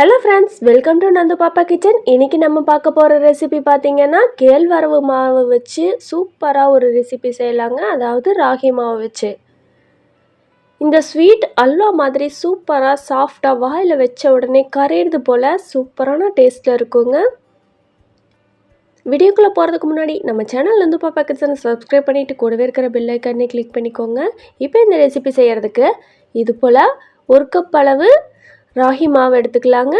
Hello friends welcome to Nandu Pappa kitchen இன்னைக்கு நம்ம பார்க்க போகிற ரெசிபி பார்த்தீங்கன்னா கேழ்வரவு மாவு வச்சு சூப்பராக ஒரு ரெசிபி செய்யலாங்க. அதாவது ராகி மாவு வச்சு. இந்த ஸ்வீட் அல்வா மாதிரி சூப்பராக சாஃப்டாக வாயில் வச்ச உடனே கரையிறது போல் சூப்பரான டேஸ்ட்டில் இருக்குங்க. வீடியோக்குள்ளே போகிறதுக்கு முன்னாடி நம்ம சேனல் வந்து பாப்பா கிச்சனை சப்ஸ்கிரைப் பண்ணிவிட்டு கூடவே இருக்கிற பெல் கிளிக் பண்ணிக்கோங்க. இப்போ இந்த ரெசிபி செய்கிறதுக்கு இது போல் ஒரு கப் அளவு ராகி மாவு எடுத்துக்கலாங்க.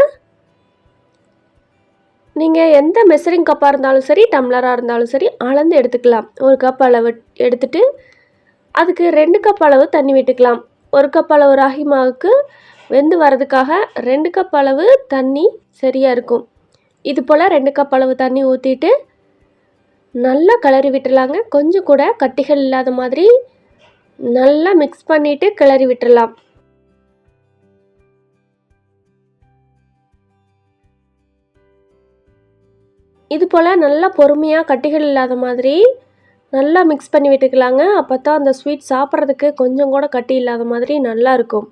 நீங்கள் எந்த மெசரிங் கப்பாக இருந்தாலும் சரி டம்ளராக இருந்தாலும் சரி அளந்து எடுத்துக்கலாம். ஒரு கப் அளவு எடுத்துட்டு அதுக்கு ரெண்டு கப் அளவு தண்ணி விட்டுக்கலாம். ஒரு கப் அளவு ராகி மாவுக்கு வெந்து வரதுக்காக ரெண்டு கப் அளவு தண்ணி சரியாக இருக்கும். இது போல் ரெண்டு கப் அளவு தண்ணி ஊற்றிட்டு நல்லா கிளறி விட்டுலாங்க கொஞ்சம் கூட கட்டிகள் இல்லாத மாதிரி நல்லா மிக்ஸ் பண்ணிவிட்டு கிளறி விட்டுடலாம் இது போல் நல்லா பொறுமையாக கட்டிகள் இல்லாத மாதிரி நல்லா மிக்ஸ் பண்ணி விட்டுக்கலாங்க. அப்போ தான் அந்த ஸ்வீட் சாப்பிட்றதுக்கு கொஞ்சம் கூட கட்டி இல்லாத மாதிரி நல்லா இருக்கும்.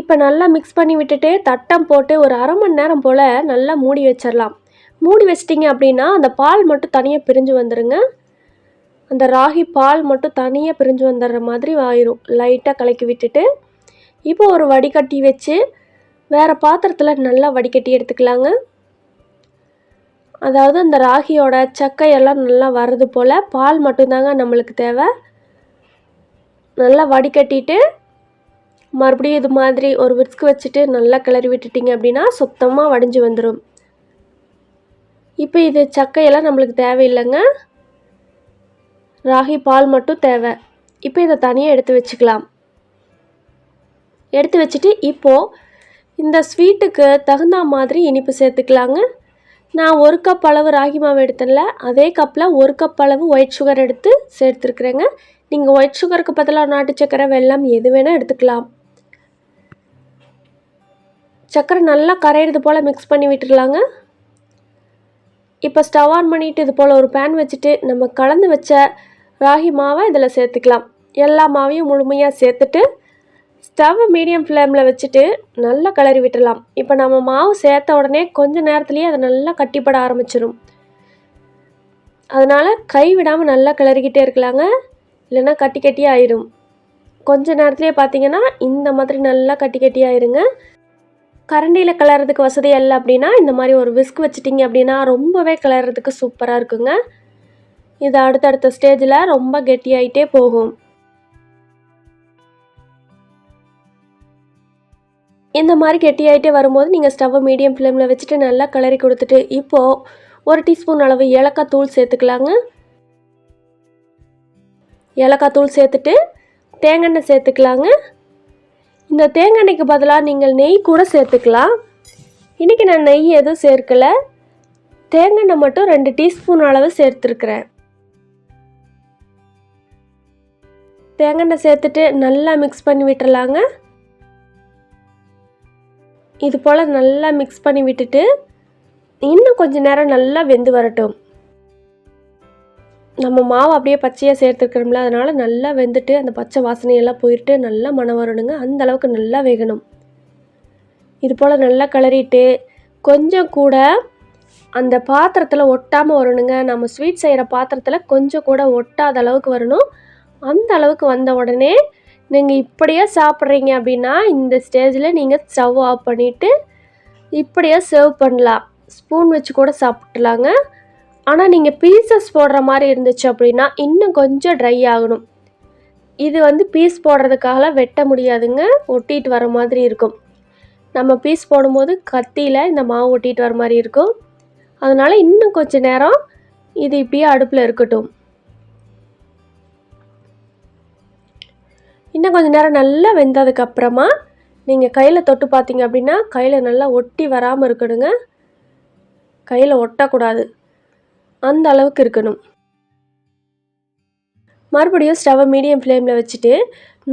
இப்போ நல்லா மிக்ஸ் பண்ணி விட்டுட்டு தட்டம் போட்டு ஒரு அரை மணி நேரம் போல் நல்லா மூடி வச்சிடலாம் மூடி வச்சிட்டிங்க அப்படின்னா அந்த பால் மட்டும் தனியாக பிரிஞ்சு வந்துடுங்க அந்த ராகி பால் மட்டும் தனியாக பிரிஞ்சு வந்துடுற மாதிரி ஆயிரும். லைட்டாக கலக்கி விட்டுட்டு இப்போ ஒரு வடிகட்டி வச்சு வேறு பாத்திரத்தில் நல்லா வடிகட்டி எடுத்துக்கலாங்க. அதாவது அந்த ராகியோட சக்கையெல்லாம் நல்லா வர்றது போல் பால் மட்டும்தாங்க நம்மளுக்கு தேவை. நல்லா வடிகட்டிட்டு மறுபடியும் இது மாதிரி ஒரு விஸ்க் வச்சுட்டு நல்லா கிளறி விட்டுட்டிங்க அப்படின்னா சுத்தமாக வடிஞ்சு வந்துடும் இப்போ இது சக்கையெல்லாம் நம்மளுக்கு தேவையில்லைங்க. ராகி பால் மட்டும் தேவை. இப்போ இதை தனியாக எடுத்து வச்சுக்கலாம். எடுத்து வச்சுட்டு இப்போது இந்த ஸ்வீட்டுக்கு தகுந்த மாதிரி இனிப்பு சேர்த்துக்கலாங்க. நான் ஒரு கப் அளவு ராகி மாவு எடுத்தேன்ல அதே கப்பில் ஒரு கப் அளவு ஒயிட் சுகர் எடுத்து சேர்த்துருக்குறேங்க. நீங்கள் ஒயிட் சுகருக்கு பதிலாக நாட்டு சக்கரை வெல்லம் எது வேணால் எடுத்துக்கலாம். சக்கரை நல்லா கரையிறது போல் மிக்ஸ் பண்ணி விட்டுடலாங்க. இப்போ ஸ்டவ் ஆன் பண்ணிவிட்டு இது போல் ஒரு பேன் வச்சுட்டு நம்ம கலந்து வச்ச ராகி மாவை இதில் சேர்த்துக்கலாம். எல்லா மாவையும் முழுமையாக சேர்த்துட்டு ஸ்டவ் மீடியம் ஃப்ளேமில் வச்சுட்டு நல்லா கிளறி விட்டுடலாம் இப்போ நம்ம மாவு சேர்த்த உடனே கொஞ்ச நேரத்துலேயே அது நல்லா கட்டிப்பட ஆரம்பிச்சிடும் அதனால் கை விடாமல் நல்லா கிளறிக்கிட்டே இருக்கலாங்க. இல்லைன்னா கட்டி கட்டி ஆயிரும். கொஞ்ச நேரத்துலேயே பார்த்தீங்கன்னா இந்த மாதிரி நல்லா கட்டி கட்டி ஆயிருங்க. கரண்டியில் கிளறதுக்கு வசதி இல்லை அப்படின்னா இந்த மாதிரி ஒரு விஸ்க் வச்சிட்டிங்க அப்படின்னா ரொம்பவே கிளறதுக்கு சூப்பராக இருக்குங்க. இது அடுத்தடுத்த ஸ்டேஜில் ரொம்ப கெட்டியாயிட்டே போகும். இந்த மாதிரி கெட்டியாயிட்டே வரும்போது நீங்கள் ஸ்டவ்வை மீடியம் ஃப்ளேமில் வச்சுட்டு நல்லா கிளறி கொடுத்துட்டு இப்போது ஒரு டீஸ்பூன் அளவு ஏலக்காய் தூள் சேர்த்துக்கலாங்க. ஏலக்காய் தூள் சேர்த்துட்டு தேங்காய் சேர்த்துக்கலாங்க. இந்த தேங்காய்க்கு பதிலாக நீங்கள் நெய் கூட சேர்த்துக்கலாம். இன்றைக்கி நான் நெய் எதுவும் சேர்க்கலை. தேங்காய் மட்டும் ரெண்டு டீஸ்பூன் அளவு சேர்த்துருக்குறேன். தேங்காய் சேர்த்துட்டு நல்லா மிக்ஸ் பண்ணி விட்டுறலாங்க. இது போல் நல்லா மிக்ஸ் பண்ணி விட்டுட்டு இன்னும் கொஞ்ச நேரம் நல்லா வெந்து வரட்டும். நம்ம மாவு அப்படியே பச்சையாக சேர்த்துருக்கிறோம்ல அதனால் நல்லா வெந்துட்டு அந்த பச்சை வாசனையெல்லாம் போயிட்டு நல்லா மனம் வரணுங்க. அந்த அளவுக்கு நல்லா வேகணும். இது போல் நல்லா கிளறிட்டு கொஞ்சம் கூட அந்த பாத்திரத்தில் ஒட்டாமல் வரணுங்க. நம்ம ஸ்வீட் செய்கிற பாத்திரத்தில் கொஞ்சம் கூட ஒட்டாத அளவுக்கு வரணும். அந்த அளவுக்கு வந்த உடனே நீங்கள் இப்படியே சாப்பிட்றீங்க அப்படின்னா இந்த ஸ்டேஜில் நீங்கள் ஸ்டவ் ஆஃப் பண்ணிவிட்டு இப்படியே சர்வ் பண்ணலாம். ஸ்பூன் வச்சு கூட சாப்பிட்லாங்க ஆனால் நீங்கள் பீசஸ் போடுற மாதிரி இருந்துச்சு அப்படின்னா இன்னும் கொஞ்சம் ட்ரை ஆகணும். இது வந்து பீஸ் போடுறதுக்காக வெட்ட முடியாதுங்க. ஒட்டிட்டு வர மாதிரி இருக்கும். நம்ம பீஸ் போடும்போது கத்தியில் இந்த மாவு ஒட்டிட்டு வர மாதிரி இருக்கும். அதனால் இன்னும் கொஞ்சம் நேரம் இது இப்படியே அடுப்பில் இருக்கட்டும். இன்னும் கொஞ்சம் நேரம் நல்லா வெந்ததுக்கப்புறமா நீங்கள் கையில் தொட்டு பார்த்தீங்க அப்படின்னா கையில் நல்லா ஒட்டி வராமல் இருக்கணுங்க. கையில் ஒட்டக்கூடாது. அந்த அளவுக்கு இருக்கணும். மறுபடியும் ஸ்டவ்வை மீடியம் ஃப்ளேமில் வச்சுட்டு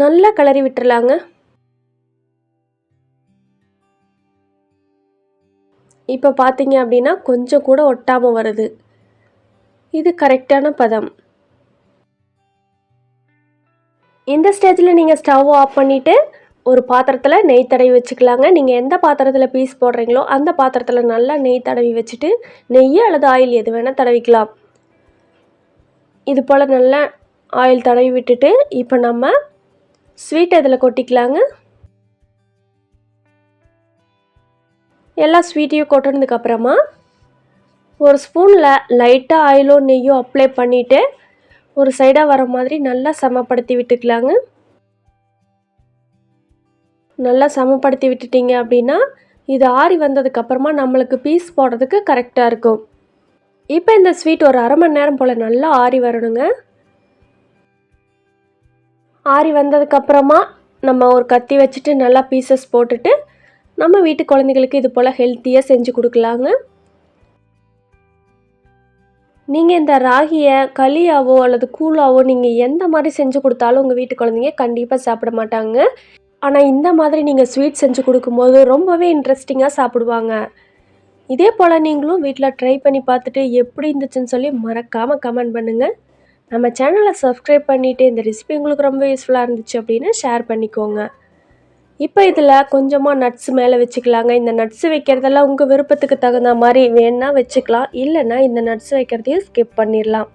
நல்லா கிளறி விட்டுறலாங்க. இப்போ பார்த்தீங்க அப்படின்னா கொஞ்சம் கூட ஒட்டாமல் வருது. இது கரெக்டான பதம். இந்த ஸ்டேஜில் நீங்கள் ஸ்டவ் ஆஃப் பண்ணிவிட்டு ஒரு பாத்திரத்தில் நெய் தடவி வச்சுக்கலாங்க. நீங்கள் எந்த பாத்திரத்தில் பீஸ் போடுறீங்களோ அந்த பாத்திரத்தில் நல்லா நெய் தடவி வச்சுட்டு நெய் அல்லது ஆயில் எது வேணால் தடவிக்கலாம். இது போல் நல்லா ஆயில் தடவி விட்டுட்டு இப்போ நம்ம ஸ்வீட் இதில் கொட்டிக்கலாங்க. எல்லா ஸ்வீட்டையும் கொட்டினதுக்கப்புறமா ஒரு ஸ்பூனில் லைட்டாக ஆயிலோ நெய்யோ அப்ளை பண்ணிவிட்டு ஒரு சைடாக வர மாதிரி நல்லா சமப்படுத்தி விட்டுக்கலாங்க. நல்லா சமப்படுத்தி விட்டுட்டீங்க அப்படின்னா இது ஆறி வந்ததுக்கப்புறமா நம்மளுக்கு பீஸ் போடுறதுக்கு கரெக்டாக இருக்கும். இப்போ இந்த ஸ்வீட் ஒரு அரை மணி நேரம் போல் நல்லா ஆறி வரணுங்க. ஆறி வந்ததுக்கப்புறமா நம்ம ஒரு கத்தி வச்சுட்டு நல்லா பீசஸ் போட்டுட்டு நம்ம வீட்டு குழந்தைகளுக்கு இது போல் ஹெல்த்தியாக செஞ்சு கொடுக்கலாங்க. நீங்கள் இந்த ராகியை களியாவோ அல்லது கூழாவோ நீங்கள் எந்த மாதிரி செஞ்சு கொடுத்தாலும் உங்கள் வீட்டு குழந்தைங்க கண்டிப்பாக சாப்பிட மாட்டாங்க. ஆனால் இந்த மாதிரி நீங்கள் ஸ்வீட் செஞ்சு கொடுக்கும்போது ரொம்பவே இன்ட்ரெஸ்டிங்காக சாப்பிடுவாங்க. இதே போல் நீங்களும் வீட்டில் ட்ரை பண்ணி பார்த்துட்டு எப்படி இருந்துச்சுன்னு சொல்லி மறக்காமல் கமெண்ட் பண்ணுங்கள் நம்ம சேனலை சப்ஸ்கிரைப் பண்ணிவிட்டு இந்த ரெசிபி உங்களுக்கு ரொம்ப யூஸ்ஃபுல்லாக இருந்துச்சு அப்படின்னு ஷேர் பண்ணிக்கோங்க. இப்போ இதில் கொஞ்சமாக நட்ஸ் மேலே வச்சுக்கலாங்க. இந்த நட்ஸ் வைக்கிறதெல்லாம் உங்கள் விருப்பத்துக்கு தகுந்த மாதிரி வேணால் வச்சுக்கலாம். இல்லைன்னா இந்த நட்ஸ் வைக்கிறதையும் ஸ்கிப் பண்ணிடலாம்